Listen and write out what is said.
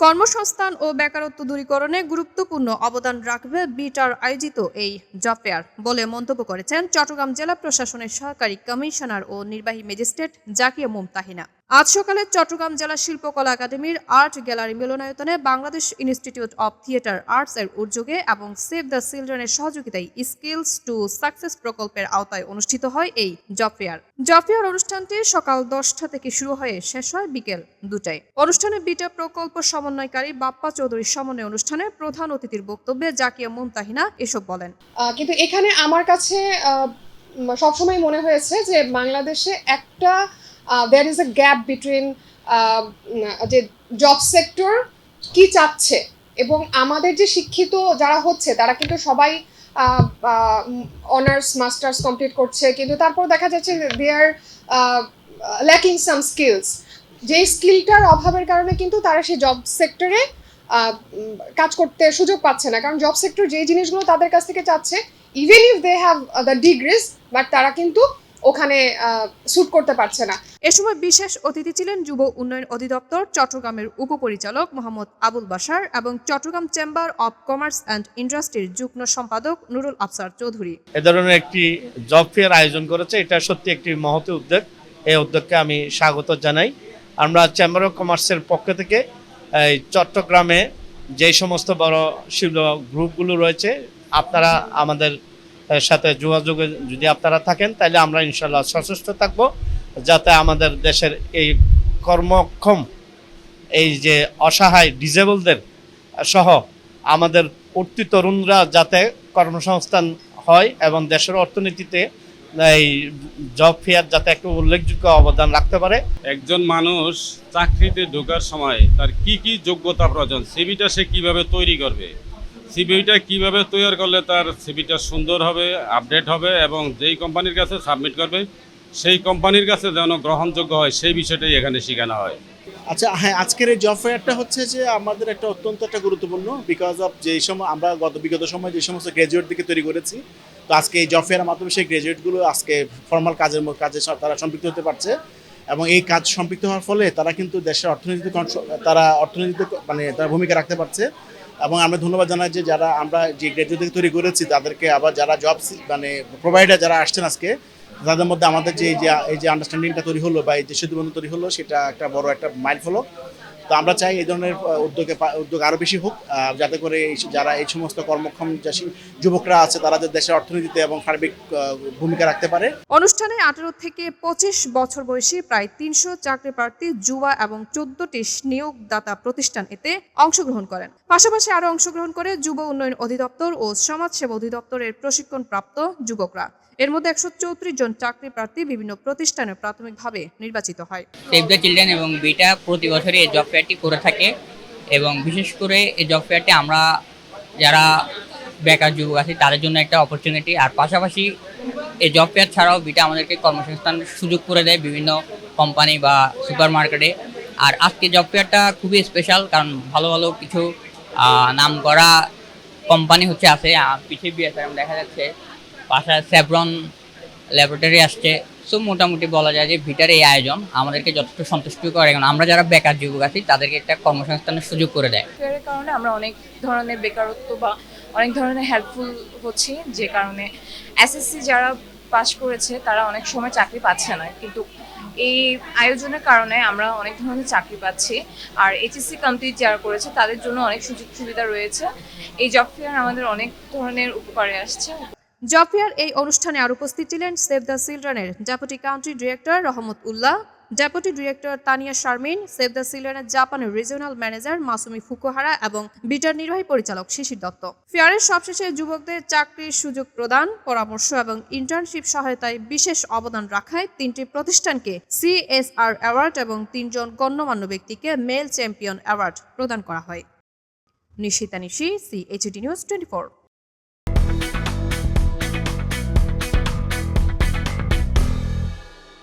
কর্মসংস্থান ও বেকারত্ব দূরীকরণে গুরুত্বপূর্ণ অবদান রাখবে বিটার আয়োজিত এই জব ফেয়ার বলে মন্তব্য করেছেন চট্টগ্রাম জেলা প্রশাসনের সহকারী কমিশনার ও নির্বাহী ম্যাজিস্ট্রেট জাকিয়া মুমতাহিনা। আজ সকালে চট্টগ্রাম জেলা শিল্পকলা একাডেমির আর্ট গ্যালারি মিলনায়তনে Bangladesh institute of theatre arts এর উদ্যোগে এবং সেভ দ্য চিলড্রেনের সহযোগিতায় স্কিলস টু সাকসেস প্রকল্পের আওতায় অনুষ্ঠিত হয় এই জব ফেয়ার। জব ফেয়ার অনুষ্ঠানটি সকাল দশটা থেকে শুরু হয়ে শেষ হয় বিকেল দুটায়। অনুষ্ঠানে বিটা প্রকল্প সমন্বয়কারী বাপ্পা চৌধুরীর সমন্বয় অনুষ্ঠানে প্রধান অতিথির বক্তব্যে জাকিয়া মুমতাহিনা এসব বলেন। কিন্তু এখানে আমার কাছে সবসময় মনে হয়েছে যে বাংলাদেশে একটা there is a gap between যে জব সেক্টর কি চাচ্ছে এবং আমাদের যে শিক্ষিত যারা হচ্ছে, তারা কিন্তু সবাই অনার্স মাস্টার্স কমপ্লিট করছে। কিন্তু তারপর দেখা যাচ্ছে দে আর ল্যাকিং সাম স্কিলস যে স্কিলটার অভাবের কারণে কিন্তু তারা সেই জব সেক্টরে কাজ করতে সুযোগ পাচ্ছে না। কারণ জব সেক্টর যে জিনিসগুলো তাদের কাছ থেকে চাচ্ছে even if they have the degrees but তারা কিন্তু ওখানে স্যুট করতে পারছে না। এ সময় বিশেষ অতিথি ছিলেন যুব উন্নয়ন অধিদপ্তর চট্টগ্রামের উপপরিচালক মোহাম্মদ আবুল বাসার এবং Chattogram chamber of commerce and ইন্ডাস্ট্রির যুগ্ম সম্পাদক নুরুল আফসার চৌধুরী। এ ধরনের একটি জব ফেয়ার আয়োজন করেছে। এটা সত্যি একটি মহতি উদ্যোগ। এই উদ্যোগকে আমি স্বাগত জানাই। আমরা চেম্বার অফ কমার্সের পক্ষ থেকে এই চট্টগ্রামে যে সমস্ত বড় শিল্প গ্রুপগুলো রয়েছে আপনারা আমাদের সাথে যোগাযোগে যদি আপনারা থাকেন তাহলে আমরা ইনশাল্লাহ সচেষ্ট থাকব, যাতে আমাদের দেশের এই কর্মক্ষম, এই যে অসহায় ডিজেবলদের সহ আমাদের উঠতি তরুণরা যাতে কর্মসংস্থান হয় এবং দেশের অর্থনীতিতে এই জব ফেয়ার যাতে একটু উল্লেখযোগ্য অবদান রাখতে পারে। একজন মানুষ চাকরিতে ঢোকার সময় তার কি কি যোগ্যতা প্রয়োজন সিভিটা সে কীভাবে তৈরি করবে? সিভিটা কীভাবে তৈরি করলে তার সিভিটা সুন্দর হবে আপডেট হবে এবং যেই কোম্পানির কাছে সাবমিট করবে, সেই কোম্পানির কাছে যেন গ্রহণযোগ্য হয়, সেই বিষয়টাই এখানে শেখানো হয়। আচ্ছা হ্যাঁ আজকের এই জব ফেয়ারটা হচ্ছে যে আমাদের একটা অত্যন্ত একটা গুরুত্বপূর্ণ বিকজ অফ যেই সময় আমরা গত, বিগত সময় যে সমস্ত গ্র্যাজুয়েট দিকে তৈরি করেছি, তো আজকে এই জব ফেয়ারের মাধ্যমে সেই গ্র্যাজুয়েটগুলো আজকে ফর্মাল কাজের কাজে তারা সম্পৃক্ত হতে পারছে এবং এই কাজ সম্পৃক্ত হওয়ার ফলে তারা কিন্তু দেশের অর্থনীতিতে তারা অর্থনীতিতে মানে তারা ভূমিকা রাখতে পারছে। এবং আমরা ধন্যবাদ জানাই যে যারা আমরা যে গ্র্যাজুয়েট তৈরি করেছি, তাদেরকে আবার যারা জব মানে প্রোভাইডার যারা আসছেন আজকে, তাদের মধ্যে আমাদের যে এই যে আন্ডারস্ট্যান্ডিংটা তৈরি হলো বা এই যে সেতুবন্ধ তৈরি হলো, সেটা একটা বড় একটা মাইল ফলো তো আমরা চাই এই ধরনের উদ্যোগে উদ্যোগ আরও বেশি হোক যাতে করে যারা এই সমস্ত কর্মক্ষম শি- যুবকরা আছে তারা যে দেশের অর্থনীতিতে এবং সার্বিক ভূমিকা রাখতে পারে। অনুষ্ঠানে আঠারো থেকে পঁচিশ বছর বয়সী প্রায় তিনশো চাকরি প্রার্থী যুবা এবং চোদ্দটি নিয়োগদাতা প্রতিষ্ঠান এতে অংশগ্রহণ করেন। পাশাপাশি আরও অংশগ্রহণ করে যুব উন্নয়ন অধিদপ্তর ও সমাজসেবা অধিদপ্তরের প্রশিক্ষণপ্রাপ্ত যুবকরা। এর মধ্যে একশো চৌত্রিশ জন চাকরি প্রার্থী বিভিন্ন প্রতিষ্ঠানে প্রাথমিকভাবে নির্বাচিত হয়। সেভ দ্য চিলড্রেন এবং বিটা প্রতি বছরই জব ফেয়ারটি করে থাকে এবং বিশেষ করে এই জব ফেয়ারটি আমরা যারা বেকার যুবক আছি, তাদের জন্য একটা অপরচুনিটি আর পাশাপাশি এই জব ফেয়ার ছাড়াও বিটা আমাদেরকে কর্মসংস্থান সুযোগ করে দেয় বিভিন্ন কোম্পানি বা সুপার মার্কেটে আর আজকে জব ফেয়ারটা খুবই স্পেশাল কারণ ভালো ভালো কিছু নাম করা কোম্পানি হচ্ছে আছে পিছিয়ে বিএসআরএম দেখা যাচ্ছে। পাশায় স্যাভরন ল্যাবরেটরি আসছে। সো মোটামুটি বলা যায় যে ভিটার এই আয়োজন আমাদেরকে যথেষ্ট সন্তুষ্ট করে। কারণ আমরা যারা বেকার যুবক আছি, তাদেরকে একটা কর্মসংস্থানের সুযোগ করে দেয়। ফেয়ারের কারণে আমরা অনেক ধরনের বেকারত্ব বা অনেক ধরনের হেল্পফুল হচ্ছি, যে কারণে এসএসসি যারা পাশ করেছে, তারা অনেক সময় চাকরি পাচ্ছে না। কিন্তু এই আয়োজনের কারণে আমরা অনেক ধরনের চাকরি পাচ্ছি। আর এইচএসসি কমপ্লিট যারা করেছে, তাদের জন্য অনেক সুযোগ সুবিধা রয়েছে। এই জব ফেয়ার আমাদের অনেক ধরনের উপকারে আসছে। জব ফেয়ার এই অনুষ্ঠানে আর উপস্থিত ছিলেন save the চিলড্রেনের deputy country director Rahmat Ullah, deputy director Tania Sharmin, save the চিলড্রেনের জাপানের রিজিওনাল ম্যানেজার মাসুমি ফুকুহারা এবং বিটার নির্বাহী পরিচালক শিশির দত্ত। ফেয়ারের সবশেষে যুবকদের চাকরির সুযোগ প্রদান, পরামর্শ এবং ইন্টার্নশিপ সহায়তায় বিশেষ অবদান রাখায় তিনটি প্রতিষ্ঠানকে সিএসআর অ্যাওয়ার্ড এবং তিনজন গণ্যমান্য ব্যক্তিকে মেল চ্যাম্পিয়ন অ্যাওয়ার্ড প্রদান করা হয়। Nishita Nishi CHD news twenty